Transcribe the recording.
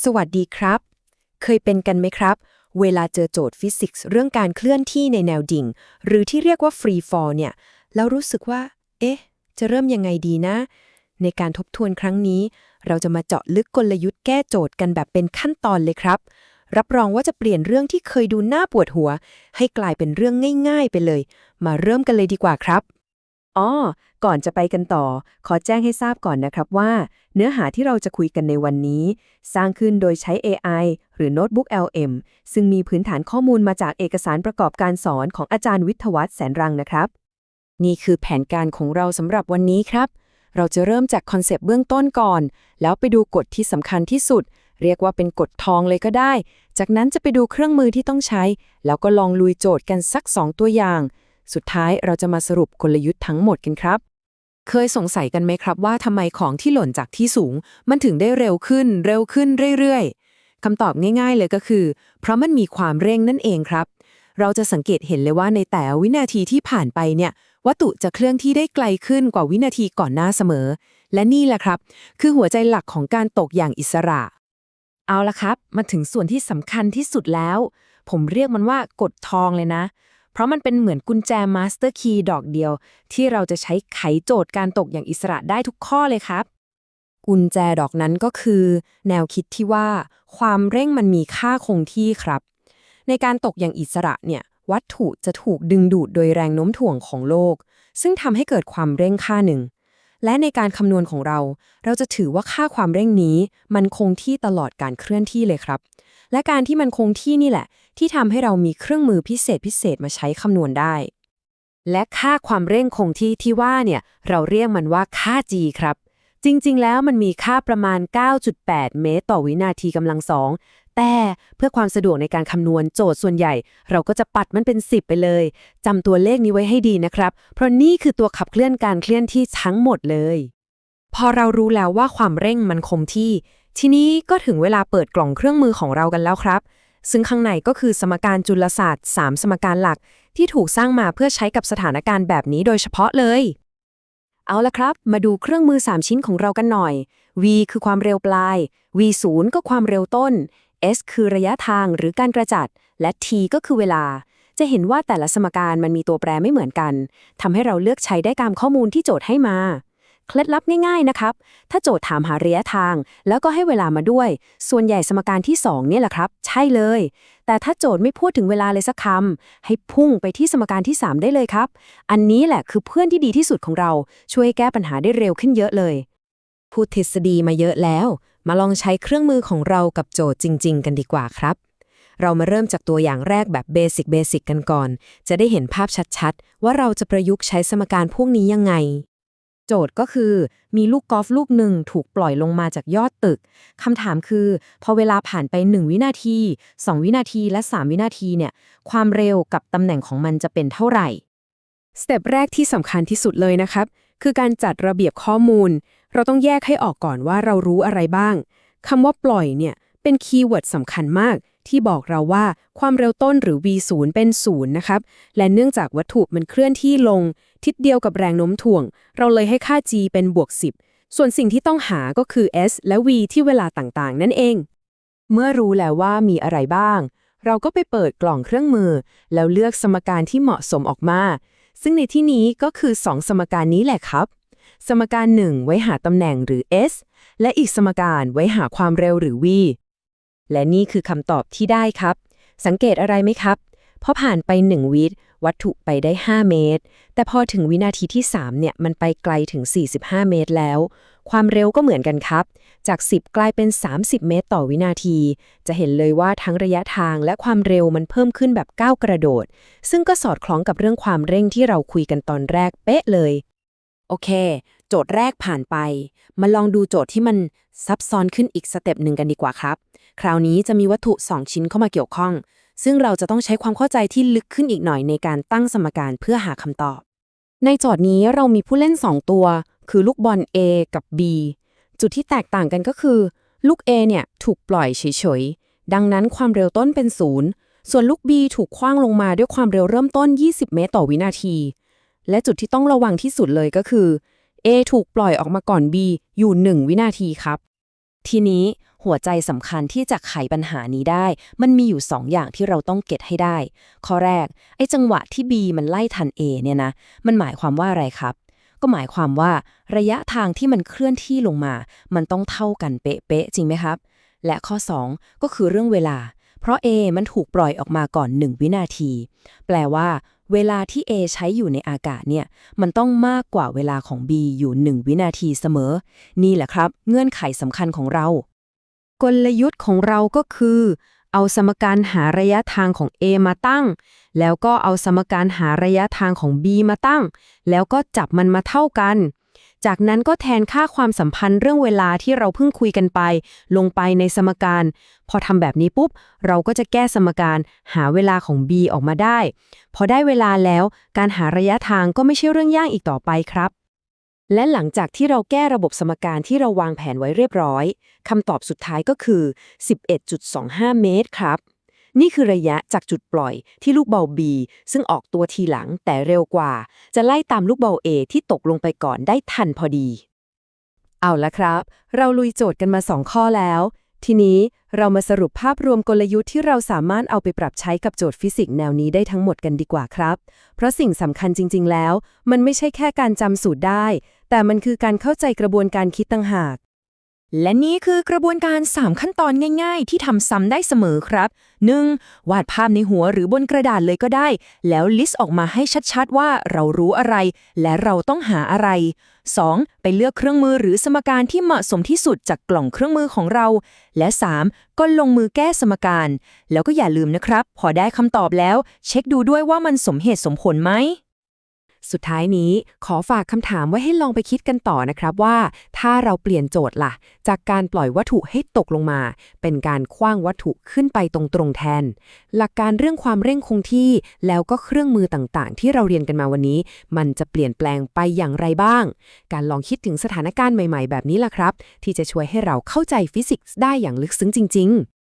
สวัสดีครับ เคยเป็นกันไหมครับ เวลาเจอโจทย์ฟิสิกส์เรื่องการเคลื่อนที่ในแนวดิ่ง หรือที่เรียกว่า free fall เนี่ย แล้วรู้สึกว่า เอ๊ะ จะเริ่มยังไงดีนะ ในการทบทวนครั้งนี้ เราจะมาเจาะลึกกลยุทธ์แก้โจทย์กันแบบเป็นขั้นตอนเลยครับ รับรองว่าจะเปลี่ยนเรื่องที่เคยดูน่าปวดหัว ให้กลายเป็นเรื่องง่าย ๆ ไปเลย มาเริ่มกันเลยดีกว่าครับ อ๋อ ก่อนจะไปกันต่อ ขอแจ้งให้ทราบก่อนนะครับว่า เนื้อหาที่เราจะคุยกันในวันนี้ สร้างขึ้นโดยใช้ AI หรือโน้ตบุ๊ก LM ซึ่งมีพื้นฐานข้อมูลมาจากเอกสารประกอบการสอนของอาจารย์วิทวัฒน์แสนรังนะครับ นี่คือแผนการของเราสำหรับวันนี้ครับ เราจะเริ่มจากคอนเซปต์เบื้องต้นก่อน แล้วไปดูกฎที่สำคัญที่สุด เรียกว่าเป็นกฎทองเลยก็ได้ จากนั้นจะไปดูเครื่องมือที่ต้องใช้ แล้วก็ลองลุยโจทย์กันสัก 2 ตัวอย่าง สุดท้ายเราจะมาสรุปกลยุทธ์ทั้งหมดกันครับ เคยสงสัยกันไหมครับว่าทำไมของที่หล่นจากที่สูง มันถึงได้เร็วขึ้น เร็วขึ้นเรื่อยๆคำตอบง่ายๆเลยก็คือ เพราะมันมีความเร่งนั่นเองครับ เราจะสังเกตเห็นเลยว่าในแต่วินาทีที่ผ่านไปเนี่ยวัตถุจะเคลื่อนที่ได้ไกลขึ้นกว่าวินาทีก่อนหน้าเสมอ และนี่แหละครับ คือหัวใจหลักของการตกอย่างอิสระ เอาละครับ มาถึงส่วนที่สำคัญที่สุดแล้ว ผมเรียกมันว่ากฎทองเลยนะ เพราะมันเป็นเหมือนกุญแจมาสเตอร์คีย์ดอกเดียว ที่เราจะใช้ไขโจทย์การตกอย่างอิสระได้ทุกข้อเลยครับ กุญแจดอกนั้นก็คือ แนวคิดที่ว่า ความเร่งมันมีค่าคงที่ครับ ในการตกอย่างอิสระเนี่ยวัตถุจะถูกดึงดูดโดยแรงโน้มถ่วงของโลก ซึ่งทำให้เกิดความเร่งค่าหนึ่ง และในการคำนวณของเรา เราจะถือว่าค่าความเร่งนี้ มันคงที่ตลอดการเคลื่อนที่เลยครับ และการที่มันคงที่นี่แหละ ที่ทำให้เรามีเครื่องมือพิเศษพิเศษมาใช้คำนวณได้ และค่าความเร่งคงที่ที่ว่าเนี่ยเราเรียกมันว่าค่า g ครับ จริงๆ แล้วมันมีค่าประมาณ 9.8 เมตร ต่อวินาทีกำลังสองแต่เพื่อความสะดวกในการคำนวณโจทย์ส่วนใหญ่ เราก็จะปัดมันเป็น 10 ไปเลยจำตัวเลขนี้ไว้ให้ดีนะครับ เพราะนี่คือตัวขับเคลื่อนการเคลื่อนที่ทั้งหมดเลย พอเรารู้แล้วว่าความเร่งมันคงที่ ทีนี้ก็ถึงเวลาเปิดกล่องเครื่องมือของเรากันแล้วครับ ซึ่งข้างในก็คือสมการจุลศาสตร์ 3 สมการหลัก ที่ถูกสร้างมาเพื่อใช้กับสถานการณ์แบบนี้โดยเฉพาะเลย เอาละครับ มาดูเครื่องมือ 3 ชิ้นของเรากันหน่อย v คือความเร็วปลาย v 0ก็ความเร็วต้น s คือระยะทางหรือการกระจัด และ t ก็คือเวลา จะเห็นว่าแต่ละสมการมันมีตัวแปรไม่เหมือนกันทำให้เราเลือกใช้ได้ตามข้อมูลที่โจทย์ให้มา เคล็ดลับง่ายๆนะครับ ถ้าโจทย์ถามหาระยะทาง แล้วก็ให้เวลามาด้วย ส่วนใหญ่สมการที่ 2 เนี่ยแหละครับ ใช่เลย แต่ถ้าโจทย์ไม่พูดถึงเวลาเลยสักคำให้พุ่งไปที่สมการที่ 3 ได้เลยครับ อันนี้แหละคือเพื่อนที่ดีที่สุดของเราช่วยแก้ปัญหาได้เร็วขึ้นเยอะเลยพูดทฤษฎีมาเยอะแล้ว มาลองใช้เครื่องมือของเรากับโจทย์จริง ๆ กันดีกว่าครับ เรามาเริ่มจากตัวอย่างแรกแบบเบสิกเบสิกกันก่อน จะได้เห็นภาพชัดๆ ว่าเราจะประยุกต์ใช้สมการพวกนี้ยังไง จทย์ก็คือ มีลูกกอล์ฟลูกหนึ่งถูกปล่อยลงมาจากยอดตึกคำถามคือ พอเวลาผ่านไป 1 วินาที 2 วินาทีและ 3 วินาทีเนี่ยความเร็วกับตำแหน่งของมันจะเป็นเท่าไหร่สเต็ปแรกที่สำคัญที่สุดเลยนะครับ คือการจัดระเบียบข้อมูล เราต้องแยกให้ออกก่อนว่าเรารู้อะไรบ้างคำว่าปล่อยเนี่ยเป็นคีย์เวิร์ดสำคัญมากที่บอกเราว่าความเร็วต้นหรือ v0 เป็น0นะครับ และเนื่องจากวัตถุมันเคลื่อนที่ลง ทิศเดียวกับแรงโน้มถ่วง เราเลยให้ค่า g เป็นบวก 10 ส่วนสิ่งที่ต้องหาก็คือ s และ v ที่เวลาต่างๆ นั่นเอง เมื่อรู้แล้วว่ามีอะไรบ้าง เราก็ไปเปิดกล่องเครื่องมือ แล้วเลือกสมการที่เหมาะสมออกมา ซึ่งในที่นี้ก็คือ 2 สมการนี้แหละครับ สมการ 1 ไว้หาตำแหน่งหรือ s และอีกสมการไว้หาความเร็วหรือ v และนี่คือคำตอบที่ได้ครับ สังเกตอะไรไหมครับพอผ่านไป 1วิ วัตถุไปได้ 5 เมตร แต่พอถึงวินาทีที่ 3 เนี่ย มันไปไกลถึง 45 เมตรแล้ว ความเร็วก็เหมือนกันครับ จาก 10 กลายเป็น 30 เมตรต่อวินาที จะเห็นเลยว่าทั้งระยะทางและความเร็วมันเพิ่มขึ้นแบบก้าวกระโดด ซึ่งก็สอดคล้องกับเรื่องความเร่งที่เราคุยกันตอนแรกเป๊ะเลย โอเค โจทย์แรกผ่านไป มาลองดูโจทย์ที่มันซับซ้อนขึ้นอีกสเต็ปหนึ่งกันดีกว่าครับ คราวนี้จะมีวัตถุ 2 ชิ้นเข้ามาเกี่ยวข้อง ซึ่งเราจะต้องใช้ความเข้าใจที่ลึกขึ้นอีกหน่อยในการตั้งสมการเพื่อหาคำตอบ ในจทย์นี้เรามีผู้เล่น 2 ตัว คือลูกบอล A กับ B จุดที่แตกต่างกันก็คือ ลูก A เนี่ยถูกปล่อยเฉยๆ ดังนั้นความเร็วต้นเป็นศูนย์ส่วนลูก B ถูกคว้างลงมาด้วยความเร็วเริ่มต้น 20 เมตรต่อวินาที และจุดที่ต้องระวังที่สุดเลยก็คือ A ถูกปล่อยออกมาก่อน B อยู่ 1 วินาทีครับ ทีนี้หัวใจสำคัญที่จะไขปัญหานี้ได้ มันมีอยู่2ออย่างที่เราต้องเก็ตให้ได้ ข้อแรก ไอ้จังหวะที่ B มันไล่ทัน A เนี่ยนะ มันหมายความว่าอะไรครับ ก็หมายความว่าระยะทางที่มันเคลื่อนที่ลงมา มันต้องเท่ากันเป๊ะๆจริงไหมครับ และข้อ 2 ก็คือเรื่องเวลา เพราะ A มันถูกปล่อยออกมาก่อน 1 วินาที แปลว่า เวลาที่ A ใช้อยู่ในอากาศเนี่ย มันต้องมากกว่าเวลาของ B อยู่ 1 วินาทีเสมอ นี่แหละครับ เงื่อนไขสำคัญของเรา กลยุทธ์ของเราก็คือ เอาสมการหาระยะทางของ A มาตั้ง แล้วก็เอาสมการหาระยะทางของ B มาตั้ง แล้วก็จับมันมาเท่ากัน จากนั้นก็แทนค่าความสัมพันธ์เรื่องเวลาที่เราเพิ่งคุยกันไป ลงไปในสมการ พอทำแบบนี้ปุ๊บ เราก็จะแก้สมการหาเวลาของ B ออกมาได้ พอได้เวลาแล้วการหาระยะทางก็ไม่ใช่เรื่องยากอีกต่อไปครับ และหลังจากที่เราแก้ระบบสมการที่เราวางแผนไว้เรียบร้อยคำตอบสุดท้ายก็คือ 11.25 เมตรครับ นี่คือระยะจากจุดปล่อยที่ลูกเบา B ซึ่งออกตัวทีหลังแต่เร็วกว่า จะไล่ตามลูกเบา A ที่ตกลงไปก่อนได้ทันพอดี เอาละครับ เราลุยโจทย์กันมา 2 ข้อแล้ว ทีนี้เรามาสรุปภาพรวมกลยุทธ์ที่เราสามารถเอาไปปรับใช้กับโจทย์ฟิสิกส์แนวนี้ได้ทั้งหมดกันดีกว่าครับ เพราะสิ่งสำคัญจริง ๆ แล้ว มันไม่ใช่แค่การจำสูตรได้ แต่มันคือการเข้าใจกระบวนการคิดต่างหาก และนี่คือกระบวนการ 3 ขั้นตอนง่าย ๆ ที่ทำซ้ำได้เสมอครับ 1. วาดภาพในหัวหรือบนกระดาษเลยก็ได้ แล้วลิสต์ออกมาให้ชัดๆ ว่าเรารู้อะไร และเราต้องหาอะไร 2. ไปเลือกเครื่องมือหรือสมการที่เหมาะสมที่สุดจากกล่องเครื่องมือของเรา และ 3. ก็ลงมือแก้สมการ แล้วก็อย่าลืมนะครับ พอได้คำตอบแล้ว เช็คดูด้วยว่ามันสมเหตุสมผลไหม สุดท้ายนี้ขอฝากคำถามไว้ให้ลองไปคิดกันต่อนะครับว่า ถ้าเราเปลี่ยนโจทย์ล่ะ จากการปล่อยวัตถุให้ตกลงมา เป็นการคว้างวัตถุขึ้นไปตรงๆแทน หลักการเรื่องความเร่งคงที่แล้วก็เครื่องมือต่างๆ ที่เราเรียนกันมาวันนี้ มันจะเปลี่ยนแปลงไปอย่างไรบ้าง การลองคิดถึงสถานการณ์ใหม่ ๆ แบบนี้ล่ะครับ ที่จะช่วยให้เราเข้าใจฟิสิกส์ได้อย่างลึกซึ้งจริง ๆ